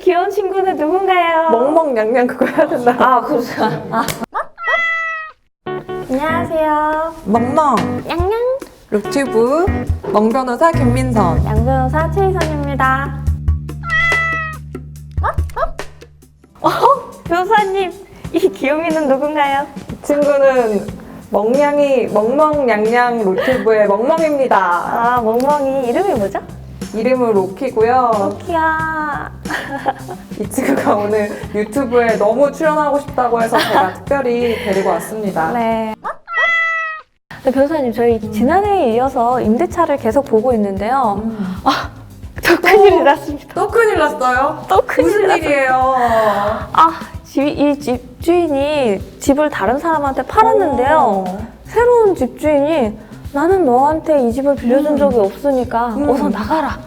귀여운 친구는 누군가요? 멍멍냥냥 그거 해야 된다. 아, 그렇죠. 아. 안녕하세요. 멍멍 양양 루튜브 멍변호사 김민선. 양변호사 최희선입니다. 어? 변호사님, 이 귀요미는 누군가요? 친구는 멍냥이 멍멍냥냥 루튜브의 멍멍입니다. 아, 멍멍이 이름이 뭐죠? 이름은 로키고요. 키야. 이 친구가 오늘 유튜브에 너무 출연하고 싶다고 해서 제가 특별히 데리고 왔습니다. 네. 네, 변호사님, 저희 지난해에 이어서 임대차를 계속 보고 있는데요. 음. 더 큰일이 났습니다. 또 큰일 났어요? 또 큰일이 무슨 났어요. 일이에요? 아, 집, 이 집주인이 집을 다른 사람한테 팔았는데요. 어. 새로운 집주인이 나는 너한테 이 집을 빌려준 음. 적이 없으니까 음. 어서 나가라.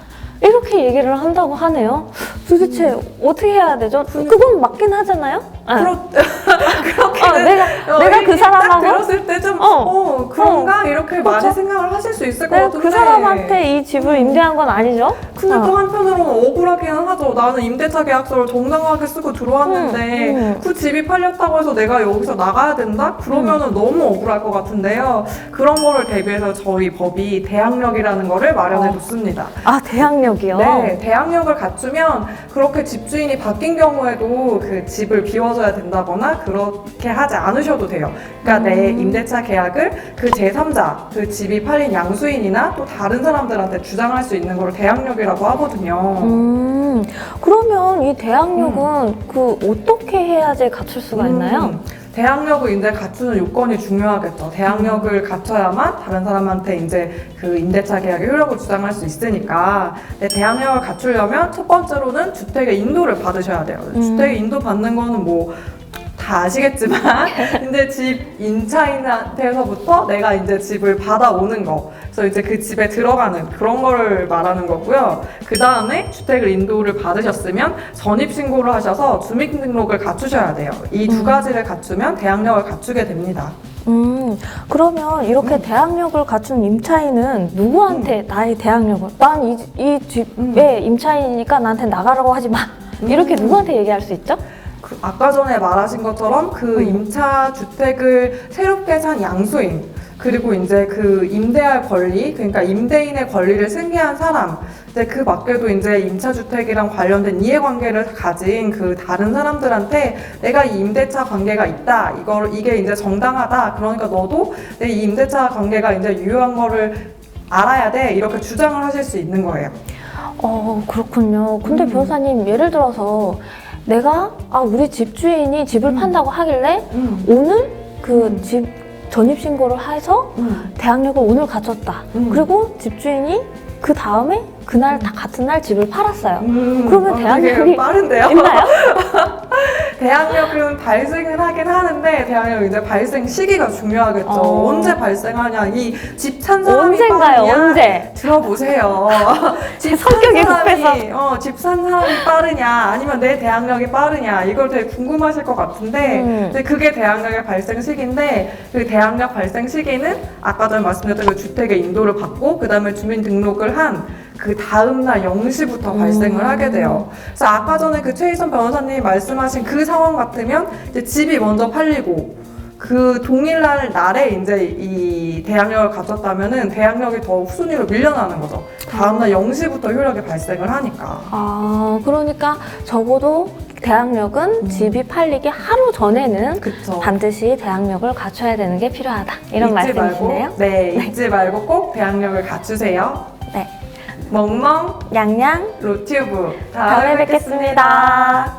이렇게 얘기를 한다고 하네요. 도대체 어떻게 해야 되죠? 그건 맞긴 하잖아요? 아, 그렇, 그렇게 어, 내가, 내가 그딱 사람하고 들었을 때 좀, 어. 어, 그런가? 이렇게 많이 그쵸? 생각을 하실 수 있을 것 내가 같은데. 그 사람한테 이 집을 임대한 건 아니죠? 근데 어. 또 한편으로는 억울하기는 하죠. 나는 임대차 계약서를 정당하게 쓰고 들어왔는데 음, 음. 그 집이 팔렸다고 해서 내가 여기서 나가야 된다? 그러면은 음. 너무 억울할 것 같은데요. 그런 거를 대비해서 저희 법이 대항력이라는 거를 마련해 어. 뒀습니다. 아, 대항력이요? 네, 대항력을 갖추면 그렇게 집주인이 바뀐 경우에도 그 집을 비워 줘야 된다거나 그렇게 하지 않으셔도 돼요. 그러니까 내 음. 임대차 계약을 그 제3자, 그 집이 팔린 양수인이나 또 다른 사람들한테 주장할 수 있는 걸 대항력이라고 하거든요. 음, 그러면 이 대항력은 그 어떻게 해야지 갖출 수가 있나요? 음, 대항력을 이제 갖추는 요건이 중요하겠죠. 대항력을 갖춰야만 다른 사람한테 이제 그 임대차 계약의 효력을 주장할 수 있으니까. 근데 대항력을 갖추려면 첫 번째로는 주택의 인도를 받으셔야 돼요. 음. 주택의 인도 받는 거는 뭐 다 아시겠지만 이제 집 임차인한테서부터 내가 이제 집을 받아오는 거 그래서 이제 그 집에 들어가는 그런 거를 말하는 거고요 그 다음에 주택을 인도를 받으셨으면 전입 신고를 하셔서 주민등록을 갖추셔야 돼요 이두 음. 가지를 갖추면 대항력을 갖추게 됩니다 음, 그러면 이렇게 음. 대항력을 갖춘 임차인은 누구한테 나의 대항력을 난 이 이 집의 음. 임차인이니까 나한테 나가라고 하지 마 이렇게 음. 누구한테 얘기할 수 있죠? 그 아까 전에 말하신 것처럼 그 음. 임차 주택을 새롭게 산 양수인 그리고 이제 그 임대할 권리 그러니까 임대인의 권리를 승계한 사람 이제 그 밖에도 이제 임차 주택이랑 관련된 이해관계를 가진 그 다른 사람들한테 내가 이 임대차 관계가 있다 이걸 이게 이제 정당하다 그러니까 너도 내 이 임대차 관계가 이제 유효한 거를 알아야 돼 이렇게 주장을 하실 수 있는 거예요. 어, 그렇군요. 근데 음. 변호사님 예를 들어서 내가 아 우리 집 주인이 집을 음. 판다고 하길래 음. 오늘 그 음. 집 전입 신고를 해서 음. 대항력을 오늘 갖췄다. 음. 그리고 집주인이 그 다음에 그날 다 같은 날 집을 팔았어요. 음, 그러면 어, 되게 대항력이 빠른데요? 있나요? 대항력은 발생은 하긴 하는데 대항력 이제 발생 시기가 중요하겠죠. 어. 언제 발생하냐? 이집찬 사람이 언젠가요? 빠르냐? 언제? 들어보세요. 제 성격이 급해서. 어, 집산 사람이 빠르냐? 아니면 내 대항력이 빠르냐? 이걸 되게 궁금하실 것 같은데, 음. 근데 그게 대항력의 발생 시기인데, 그 대항력 발생 시기는 아까 전에 말씀드렸던 그 주택의 인도를 받고, 그 다음에 주민등록을 한 그 다음날 0시부터 음. 발생을 하게 돼요. 그래서 아까 전에 그 최희선 변호사님이 말씀하신 그 상황 같으면 이제 집이 먼저 팔리고 그 동일날 날에 이제 이 대항력을 갖췄다면은 대항력이 더 후순위로 밀려나는 거죠. 다음날 0시부터 효력이 발생을 하니까. 아, 그러니까 적어도 대항력은 음. 집이 팔리기 하루 전에는 그쵸. 반드시 대항력을 갖춰야 되는 게 필요하다. 이런 잊지 말씀이시네요. 말고, 네, 잊지 말고 꼭 대항력을 갖추세요. 네. 멍멍 양양 로튜브 다음에 뵙겠습니다.